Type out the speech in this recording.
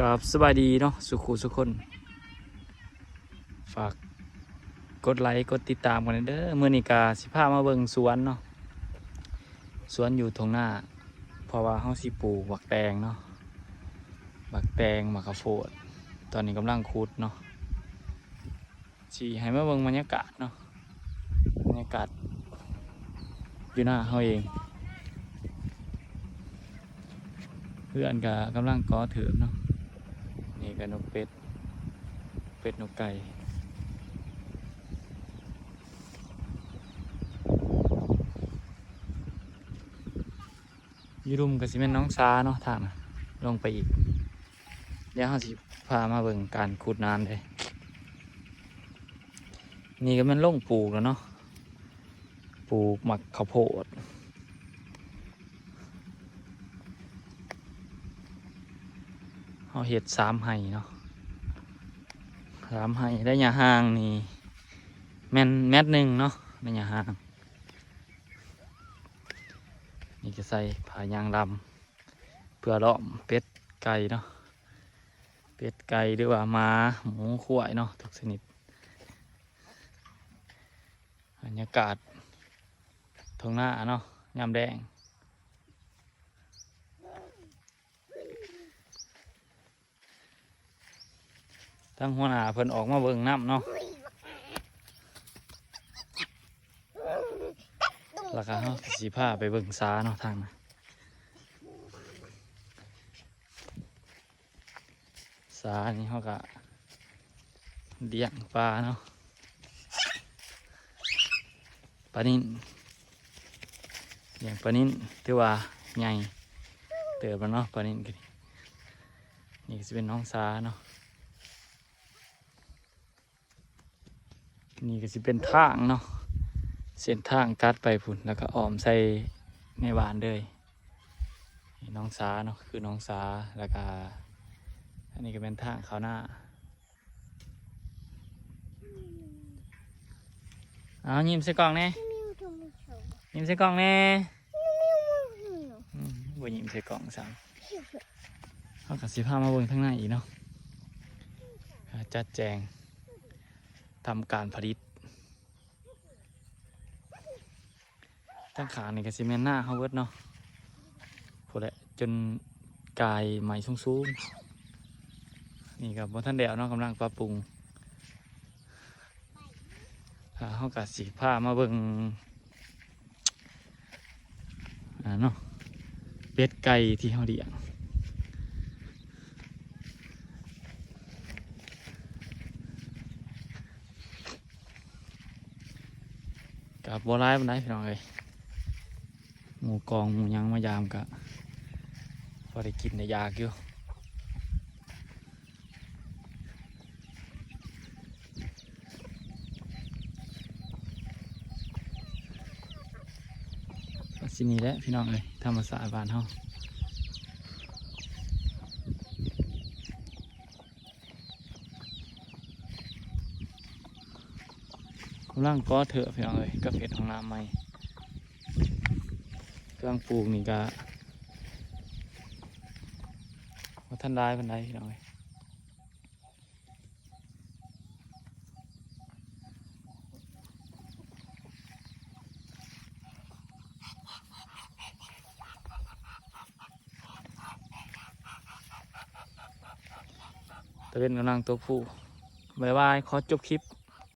กับสบายดีเนาะสุขุสุขคน ฝากกดไลค์กดติดตามกันเด้อเมื่อนี้กาสิพามาเบิ่งสวนเนาะสวนอยู่ตรงหน้า เพราะว่าเฮาสิปลูกบักแตงเนาะบักแตงบักข้าโพดตอนนี้กำลังคุดเนาะสิให้มาเบิ่งบรรยากาศเนาะบรรยากาศอยู่หน้าเฮาเองเพื่อนก็กำลังก่อเถือเนาะ นี่ก็นกเป็ด เป็ดนกไก่ยูรุมกับสิเป็นน้องซาเนาะทางลงไปอีก เดี๋ยวเราสิพามาเบิ่งการขุดนานเลย นี่ก็มันลงปลูกแล้วเนาะ ปลูกหมักข้าวโพด เอาเห็ดสามไห่เนาะสามไห่ได้ยาห่างนี่แม่นแมตหนึ่งเนาะได้ยาห่าง นี่จะใส่ผายางดำเพื่อล้อมเป็ดไก่เนาะเป็ดไก่หรือว่าหมาหมูขวายเนาะทุกชนิดบรรยากาศทางหน้าเนาะยามแดง ทั้งหัวหน้าเพิ่นออกมาเบิ่งน้ำเนาะแล้วก็เฮาสีผ้าไปเบิ่งสาเนาะทางนะสานี่เฮาก็เลี้ยงปลาเนาะปลานิ่นเลี้ยงปลานิ่นถือว่าใหญ่เติบแล้วเนาะปลานิ่นกันนี่ก็จะเป็นน้องสาเนาะ นี่ก็จะเป็นทางเนาะเส้นทางตัดไปพุ่นแล้วก็อ้อมใส่ในบ้านเลยนี่น้องสาเนาะคือน้องสาแล้วก็อันนี้ก็เป็นทางเขาหน้าเอายิ้มใส่กล่องแน่ยิ้มใส่กล่องแน่อืมบ่ยิ้มใส่กล่องซ้ำเขากับสิพามาเบิ่งทั้งในอีกเนาะอ่าจัดแจง ทำการผลิตตั้งขาในกระซิเมนหน้าเขาเวิร์ดเนาะพอแหละจนกายใหม่สูงๆนี่กับบท่านเดียวเนาะกำลังปรับปรุงอ่าเขากับสีผ้ามาเบิ่งอ่าเนาะเป็ดไก่ที่เขาเลี้ยง กับบัวร้ายบันไดพี่น้องเลยหมูกองหมูยังมายามกะพอได้กินได้ยากอยู่ก็สินี่แหละพี่น้องเลยธรรมศาสตร์บ้านเฮา กำลังก่อเถอะพี่น้องเลยกับเห็ดของน้ำใหม่กำลังปลูกนี่ก็ว่าท่านได้พันไดพี่น้องเลยตะเวนกำลังตัวผู้บายบาย ขอจบคลิป